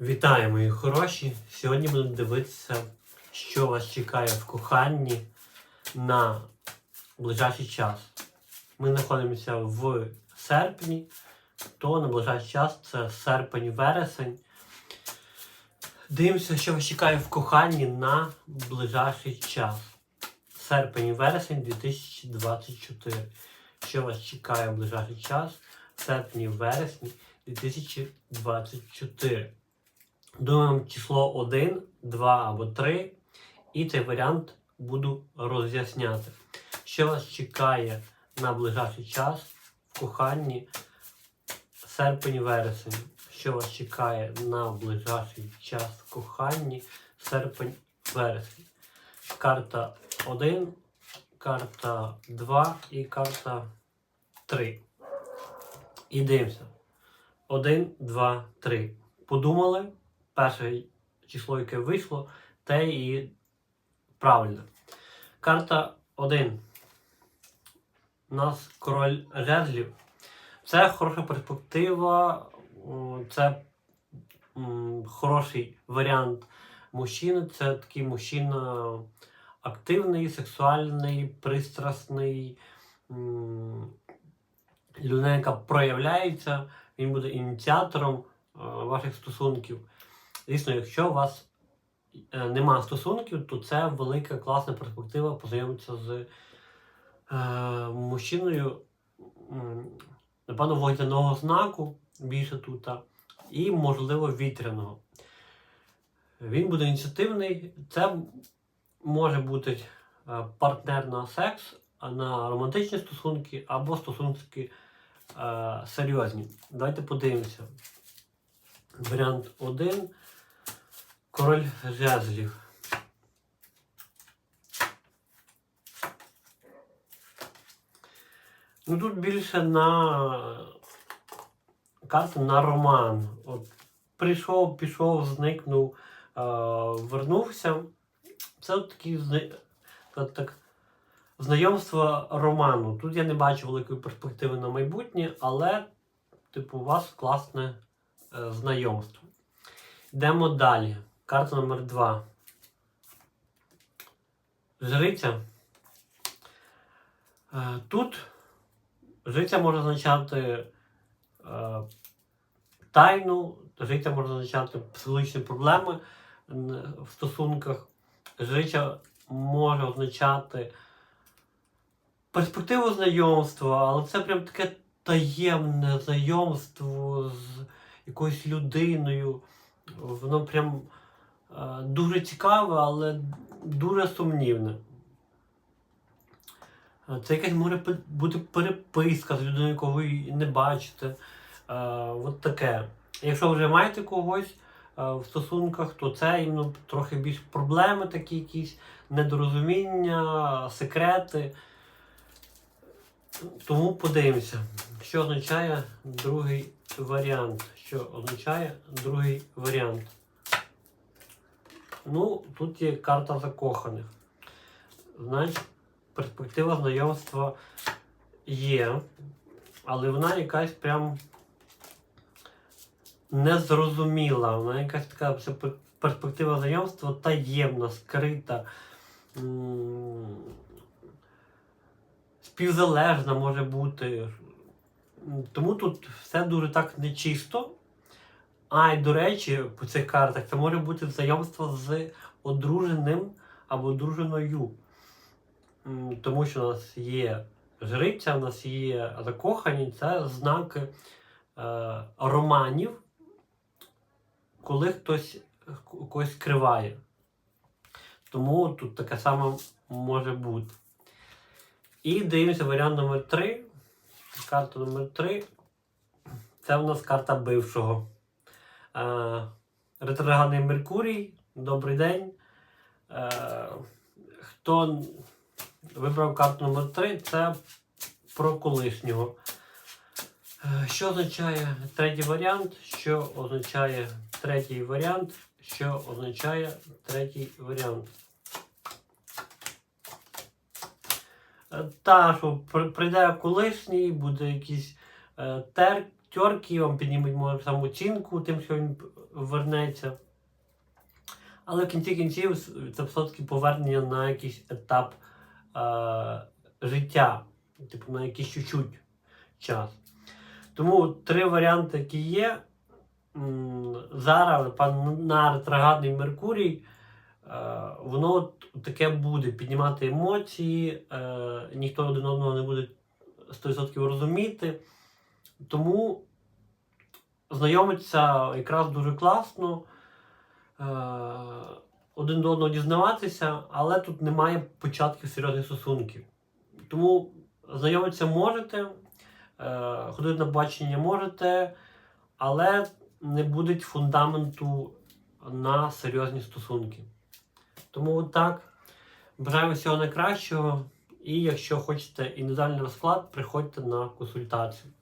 Вітаю, мої хороші! Сьогодні будемо дивитися, що вас чекає в коханні на ближайший час. Ми знаходимося в серпні, то на ближайший час це серпень-вересень. Дивимося, що вас чекає в коханні на ближайший час. Серпень-вересень 2024. Що вас чекає в ближайший час? Серпні-вересні 2024. Думаємо число 1, 2 або 3. І цей варіант буду роз'ясняти. Що вас чекає на ближайший час в коханні серпень-вересень. Що вас чекає на ближайший час в коханні серпень-вересень. Карта 1, карта 2 і карта 3. І дивимося. 1, 2, 3. Подумали. Перше число, яке вийшло, те і правильно. Карта 1. У нас король жезлів. Це хороша перспектива, це хороший варіант мужчини. Це такий мужчина активний, сексуальний, пристрасний, людина, яка проявляється, він буде ініціатором е, ваших стосунків. Звісно, якщо у вас е, нема стосунків, то це велика класна перспектива познайомитися з е, мужчиною, напевно, водяного знаку більше тут, і, можливо, вітряного. Він буде ініціативний. Це може бути е, партнер на секс, на романтичні стосунки або стосунки е, серйозні. Давайте подивимося. Варіант 1. Король жезлів. Ну тут більше на карта на роман. От прийшов, пішов, зникнув, е, вернувся. Це от такі от так, знайомства роману. Тут я не бачу великої перспективи на майбутнє, але, типу, у вас класне е, знайомство. Йдемо далі. Карта номер 2. Жриця. Е, Тут жриця може означати е, тайну, жриця може означати психологічні проблеми в стосунках. Жриця може означати перспективу знайомства, але це прям таке таємне знайомство з якоюсь людиною. Воно прям дуже цікаве, але дуже сумнівне. Е, Це якась може бути переписка з людиною, яку ви не бачите. Е, от таке. Якщо вже маєте когось е, в стосунках, то це іменно трохи більш проблеми, такі якісь недорозуміння, секрети. Тому подивимося, що означає другий варіант. Що означає другий варіант? Ну, тут є карта закоханих. Значить, перспектива знайомства є, але вона якась прям незрозуміла. Вона якась така перспектива знайомства таємна, скрита. Співзалежна може бути. Тому тут все дуже так нечисто. А, і до речі, по цих картах це може бути знайомство з одруженим або одруженою. Тому що у нас є жриця, у нас є закохані, це знаки е, романів, коли хтось когось скриває. Тому тут таке саме може бути. І дивимося варіант номер 3. Карта номер 3. Це у нас карта бившого. Е, ретроградний Меркурій. Добрий день. Е, хто вибрав карту номер 3, це про колишнього. Е, Що означає третій варіант? Що означає третій варіант? Що означає третій варіант? Та, що прийде колишній, буде якийсь е, тер, шестерки, вам піднімуть може самооцінку тим, що він вернеться. Але в кінці кінців це все-таки повернення на якийсь етап е, життя, типу на якийсь чуть-чуть час. Тому три варіанти, які є. Зараз на ретроградний Меркурій, е, воно таке буде піднімати емоції, е, ніхто один одного не буде 100% розуміти. Тому знайомитися якраз дуже класно, е, один до одного дізнаватися, але тут немає початків серйозних стосунків. Тому знайомитися можете, е, ходити на бачення можете, але не буде фундаменту на серйозні стосунки. Тому так. Бажаю всього найкращого. І якщо хочете індивідуальний розклад, приходьте на консультацію.